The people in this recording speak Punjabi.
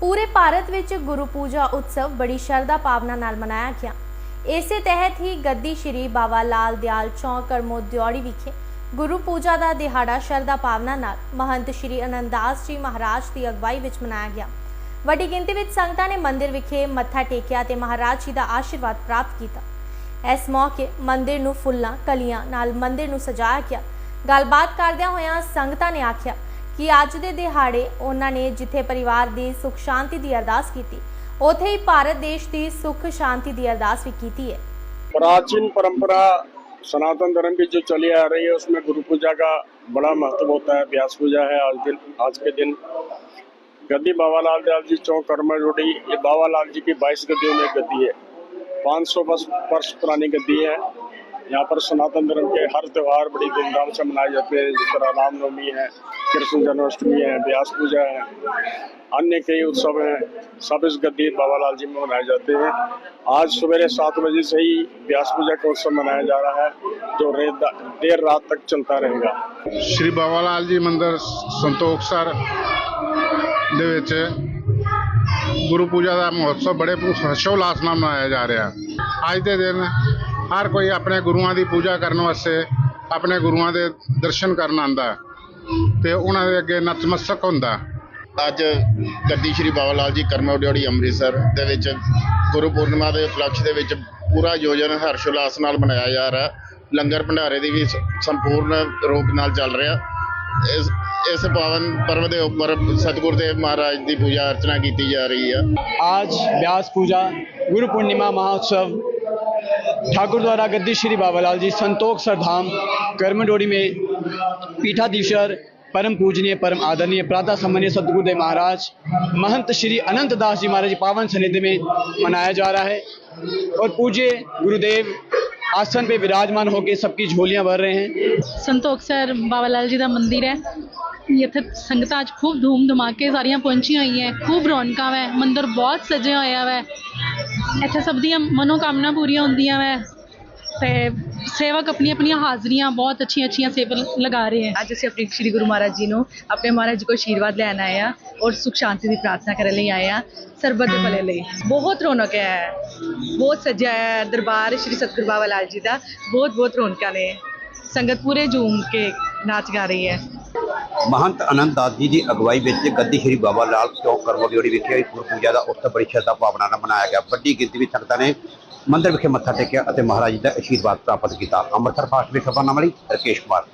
ਪੂਰੇ ਭਾਰਤ ਵਿੱਚ ਗੁਰੂ ਪੂਜਾ ਉਤਸਵ ਬੜੀ ਸ਼ਰਧਾ ਭਾਵਨਾ ਨਾਲ ਮਨਾਇਆ ਗਿਆ। ਇਸੇ ਤਹਿਤ ਹੀ ਗੱਦੀ ਸ਼੍ਰੀ ਬਾਬਾ ਲਾਲ ਦਿਆਲ ਚੌਂਕ ਕਰਮੋ ਦਿਉੜੀ ਵਿਖੇ ਗੁਰੂ ਪੂਜਾ ਦਾ ਦਿਹਾੜਾ ਸ਼ਰਧਾ ਭਾਵਨਾ ਨਾਲ ਮਹੰਤ ਸ਼੍ਰੀ ਅਨੰਦਾਸ ਜੀ ਮਹਾਰਾਜ ਦੀ ਅਗਵਾਈ ਵਿੱਚ ਮਨਾਇਆ ਗਿਆ। ਵੱਡੀ ਗਿਣਤੀ ਵਿੱਚ ਸੰਗਤਾਂ ਨੇ ਮੰਦਿਰ ਵਿਖੇ ਮੱਥਾ ਟੇਕਿਆ ਤੇ ਮਹਾਰਾਜ ਜੀ ਦਾ ਆਸ਼ੀਰਵਾਦ ਪ੍ਰਾਪਤ ਕੀਤਾ। ਇਸ ਮੌਕੇ ਮੰਦਿਰ ਨੂੰ ਫੁੱਲਾਂ, ਕਲੀਆਂ ਨਾਲ ਮੰਦਿਰ ਨੂੰ ਸਜਾਇਆ ਗਿਆ। ਗੱਲਬਾਤ ਕਰਦਿਆਂ ਹੋਇਆਂ ਸੰਗਤਾਂ ਨੇ ਆਖਿਆ ਕਿ ਅੱਜ ਦੇ ਦਿਹਾੜੇ ਉਹਨਾਂ ਨੇ ਜਿੱਥੇ ਪਰਿਵਾਰ ਦੀ ਸੁਖ ਸ਼ਾਂਤੀ ਦੀ ਅਰਦਾਸ ਕੀਤੀ ਉੱਥੇ ਹੀ ਭਾਰਤ ਦੇਸ਼ ਦੀ ਸੁਖ ਸ਼ਾਂਤੀ ਦੀ ਅਰਦਾਸ ਵੀ ਕੀਤੀ ਹੈ प्राचीन परंपरा सनातन धर्म की जो चली आ रही है उसमें गुरु पूजा का बड़ा महत्व होता है व्यास पूजा है आज दिन आज के दिन गद्दी बाबा लाल दयाल जी चौक कर्मा रोडी ये बाबा लाल जी की बाईस गद्दियों में एक गद्दी है 500 वर्ष वर्ष पुरानी गद्दी है यहाँ पर सनातन धर्म के हर त्योहार बड़ी धूमधाम से मनाए जाते हैं जिस तरह रामनवमी है कृष्ण जन्माष्टमी है व्यास पूजा है अन्य कई उत्सव हैं सब इस गद्दी बाबा लाल जी में मनाए जाते हैं आज सवेरे सात बजे से ही व्यास पूजा का उत्सव मनाया जा रहा है जो रेत- देर रात तक चलता रहेगा ਸ਼੍ਰੀ ਬਾਬਾ ਲਾਲ ਜੀ ਮੰਦਿਰ ਸੰਤੋਖਸਰ ਦੇ ਵਿੱਚ ਗੁਰੂ ਪੂਜਾ ਦਾ ਮਹੋਤਸਵ ਬੜੇ ਹਰਸ਼ੋਲਾਸ ਨਾਲ ਮਨਾਇਆ ਜਾ ਰਿਹਾ ਅੱਜ ਦੇ ਦਿਨ ਹਰ ਕੋਈ ਆਪਣੇ ਗੁਰੂਆਂ ਦੀ ਪੂਜਾ ਕਰਨ ਵਾਸਤੇ ਆਪਣੇ ਗੁਰੂਆਂ ਦੇ ਦਰਸ਼ਨ ਕਰਨ ਆਂਦਾ ਤੇ ਉਹਨਾਂ ਦੇ ਅੱਗੇ ਨਤਮਸਤਕ ਹੁੰਦਾ। ਅੱਜ ਗੱਡੀ ਸ਼੍ਰੀ ਬਾਬਾ ਲਾਲ ਜੀ ਕਰਮਾ ਉਡਿਓੜੀ ਅੰਮ੍ਰਿਤਸਰ ਦੇ ਵਿੱਚ ਗੁਰੂ ਪੂਰਨਿਮਾ ਦੇ ਉਪਲਕਸ਼ ਦੇ ਵਿੱਚ ਪੂਰਾ ਯੋਜਨ ਹਰਸ਼ ਉਲਾਸ ਨਾਲ ਮਨਾਇਆ ਜਾ ਰਿਹਾ ਲੰਗਰ ਭੰਡਾਰੇ ਦੀ ਵੀ ਸੰਪੂਰਨ ਰੂਪ ਨਾਲ ਚੱਲ ਰਿਹਾ। ਇਸ ਇਸ ਪਾਵਨ ਪਰਵ ਦੇ ਉੱਪਰ ਸਤਿਗੁਰ ਦੇਵ ਮਹਾਰਾਜ ਦੀ ਪੂਜਾ ਅਰਚਨਾ ਕੀਤੀ ਜਾ ਰਹੀ ਹੈ। ਅੱਜ ਵਿਆਸ ਪੂਜਾ ਗੁਰੂ ਪੂਰਨਿਮਾ ਮਹਾਉਤਸਵ ठाकुर द्वारा गद्दी श्री बाबालाल जी, संतोख सर धाम कर्मडोरी में पीठाधीश्वर, परम पूजनीय, परम आदरणीय, प्रातः सम्मान्य सदगुरुदेव महाराज, महंत श्री अनंत दास जी महाराज पावन सनिधि में मनाया जा रहा है। और पूज्य गुरुदेव, आसन पे विराजमान होकर सबकी झोलियाँ भर रहे हैं। संतोख सर बाबालाल जी का मंदिर है। ਇੱਥੇ ਸੰਗਤਾਂ ਅੱਜ ਖੂਬ ਧੂਮ ਧਮਾਕੇ ਸਾਰੀਆਂ ਪਹੁੰਚੀਆਂ ਹੋਈਆਂ ਖੂਬ ਰੌਣਕਾਂ ਵੈ ਮੰਦਿਰ ਬਹੁਤ ਸਜਿਆ ਹੋਇਆ ਵੈ ਇੱਥੇ ਸਭ ਦੀਆਂ ਮਨੋਕਾਮਨਾ ਪੂਰੀਆਂ ਹੁੰਦੀਆਂ ਵੈ ਤੇ ਸੇਵਕ ਆਪਣੀ ਆਪਣੀਆਂ ਹਾਜ਼ਰੀਆਂ ਬਹੁਤ ਅੱਛੀਆਂ ਅੱਛੀਆਂ ਸੇਵਾ ਲਗਾ ਰਹੇ ਹੈ ਅੱਜ ਅਸੀਂ ਆਪਣੇ ਸ਼੍ਰੀ ਗੁਰੂ ਮਹਾਰਾਜ ਜੀ ਨੂੰ ਆਪਣੇ ਮਹਾਰਾਜ ਜੀ ਕੋਲ ਆਸ਼ੀਰਵਾਦ ਲੈਣ ਆਏ ਆ ਔਰ ਸੁਖ ਸ਼ਾਂਤੀ ਦੀ ਪ੍ਰਾਰਥਨਾ ਕਰਨ ਲਈ ਆਏ ਆ ਸਰਬਤ ਦੇ ਭਲੇ ਲਈ ਬਹੁਤ ਰੌਣਕ ਹੈ ਬਹੁਤ ਸਜਿਆ ਹੈ ਦਰਬਾਰ ਸ਼੍ਰੀ ਸਤਿਗੁਰੂ ਬਾਬਾ ਲਾਲ ਜੀ ਦਾ ਬਹੁਤ ਬਹੁਤ ਰੌਣਕਾਂ ਨੇ ਸੰਗਤ ਪੂਰੇ ਜੂਮ ਕੇ ਨਾਚ ਗਾ ਰਹੀ ਹੈ ਮਹੰਤ ਅਨੰਦ ਦਾਸ ਜੀ ਦੀ ਅਗਵਾਈ ਵਿੱਚ ਗੱਦੀ ਸ਼੍ਰੀ ਬਾਬਾ ਲਾਲ ਚੌਕ ਕਰਮੋਦੀੜੀ ਵਿਖੇ ਗੁਰੂ ਪੂਜਾ ਦਾ ਉਤਸਵ ਬੜੀ ਸ਼ਰਧਾ ਭਾਵਨਾ ਨਾਲ ਮਨਾਇਆ ਗਿਆ। ਵੱਡੀ ਗਿਣਤੀ ਵਿੱਚ ਸੰਗਤਾਂ ਨੇ ਮੰਦਿਰ ਵਿਖੇ ਮੱਥਾ ਟੇਕਿਆ ਅਤੇ ਮਹਾਰਾਜ ਜੀ ਦਾ ਆਸ਼ੀਰਵਾਦ ਪ੍ਰਾਪਤ ਕੀਤਾ। ਅੰਮ੍ਰਿਤਸਰ ਫਾਸਟ ਵਿੱਚ ਖਬਰਨਾਮਾ ਲਈ ਰਕੇਸ਼ ਕੁਮਾਰ।